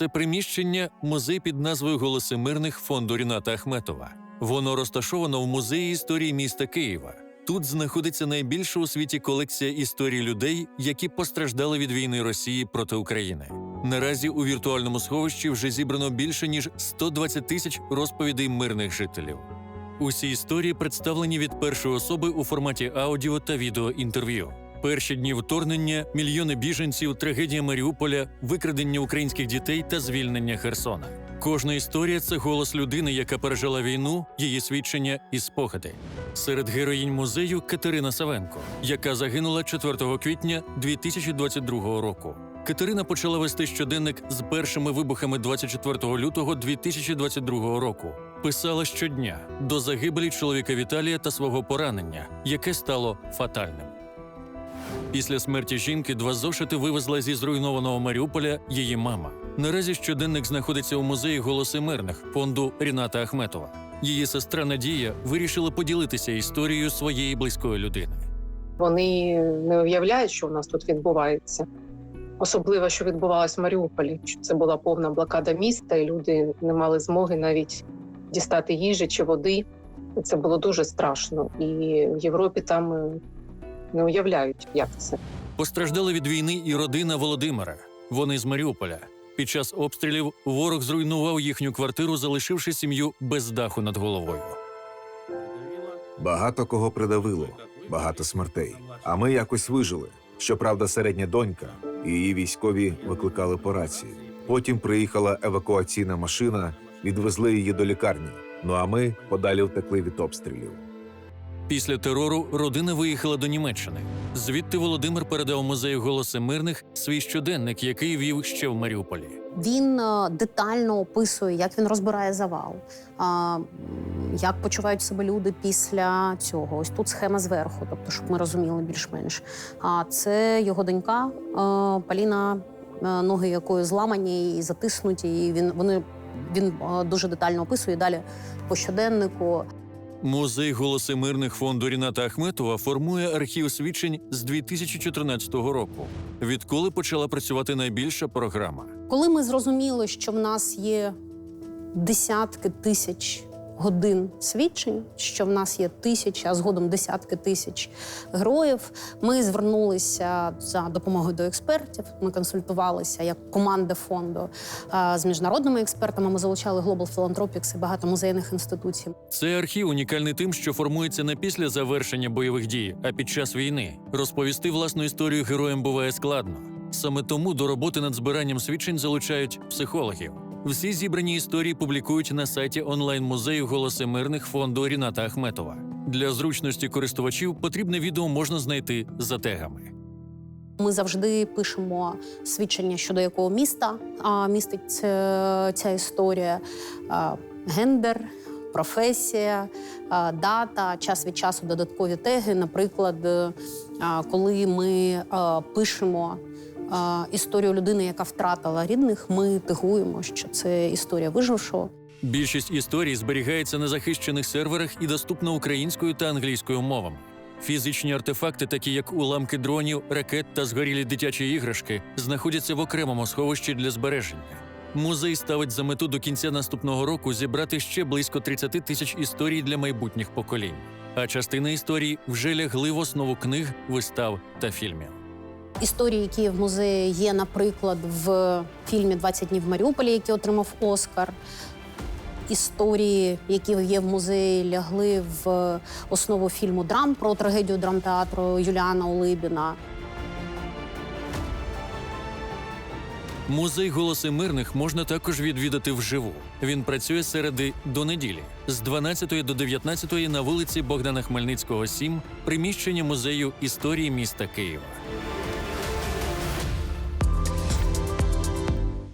Це приміщення музей під назвою Голоси мирних фонду Ріната Ахметова. Воно розташовано в музеї історії міста Києва. Тут знаходиться найбільша у світі колекція історій людей, які постраждали від війни Росії проти України. Наразі у віртуальному сховищі вже зібрано більше ніж 120 тисяч розповідей мирних жителів. Усі історії представлені від першої особи у форматі аудіо та відеоінтерв'ю. Перші дні вторгнення, мільйони біженців, трагедія Маріуполя, викрадення українських дітей та звільнення Херсона. Кожна історія це голос людини, яка пережила війну, її свідчення і спогади. Серед героїнь музею Катерина Савенко, яка загинула 4 квітня 2022 року. Катерина почала вести щоденник з першими вибухами 24 лютого 2022 року. Писала щодня до загибелі чоловіка Віталія та свого поранення, яке стало фатальним. Після смерті жінки два зошити вивезла зі зруйнованого Маріуполя її мама. Наразі щоденник знаходиться у музеї Голоси мирних фонду Ріната Ахметова. Її сестра Надія вирішила поділитися історією своєї близької людини. Вони не уявляють, що у нас тут відбувається. Особливо, що відбувалось в Маріуполі. що Це була повна блокада міста, і люди не мали змоги навіть дістати їжі чи води. Це було дуже страшно. І в Європі там е, не уявляють, як це. Постраждали від війни і родина Володимира. Вони з Маріуполя. Під час обстрілів ворог зруйнував їхню квартиру, залишивши сім'ю без даху над головою. Багато кого придавило, багато смертей. А ми якось вижили. Щоправда, середня донька, і її військові викликали по рації. Потім приїхала евакуаційна машина, відвезли її до лікарні. Ну а ми подалі втекли від обстрілів. Після терору родина виїхала до Німеччини. Звідти Володимир передав музею голоси мирних свій щоденник, який вів ще в Маріуполі. Він е, детально описує, як він розбирає завал, як почувають себе люди після цього. Ось тут схема зверху, тобто, щоб ми розуміли більш-менш. А це його донька е, Поліна, е, ноги якої зламані і затиснуті. І він вони він дуже детально описує далі по щоденнику. Музей голоси мирних фонду Ріната Ахметова формує архів свідчень з 2014 року, відколи почала працювати найбільша програма. Коли ми зрозуміли, що в нас є десятки тисяч годин свідчень, що в нас є тисячі, а згодом десятки тисяч героїв, ми звернулися за допомогою до експертів. Ми консультувалися як команда фонду з міжнародними експертами. Ми залучали Global Philanthropics і багато музейних інституцій. Цей архів унікальний тим, що формується не після завершення бойових дій, а під час війни. Розповісти власну історію героям буває складно. Саме тому до роботи над збиранням свідчень залучають психологів. Всі зібрані історії публікують на сайті онлайн-музею Голоси мирних фонду Ріната Ахметова. Для зручності користувачів потрібне відео можна знайти за тегами. Ми завжди пишемо свідчення щодо якого міста містить ця, ця історія, а, гендер, професія, а, дата, час від часу додаткові теги. Наприклад, е, коли ми пишемо. Історію людини, яка втратила рідних, ми тегуємо, що це історія вижившого. Більшість історій зберігається на захищених серверах і доступна українською та англійською мовами. Фізичні артефакти, такі як уламки дронів, ракет та згорілі дитячі іграшки, знаходяться в окремому сховищі для збереження. Музей ставить за мету до кінця наступного року зібрати ще близько 30 тисяч історій для майбутніх поколінь. А частина історій вже лягли в основу книг, вистав та фільмів. Історії, які в музеї є, наприклад, в фільмі «20 днів в Маріуполі, який отримав Оскар. Історії, які є в музеї, лягли в основу фільму Драм про трагедію драмтеатру Юліана Улибіна. Музей голоси мирних можна також відвідати вживу. Він працює середи до неділі з 12 до 19 на вулиці Богдана Хмельницького, 7, приміщення музею історії міста Києва.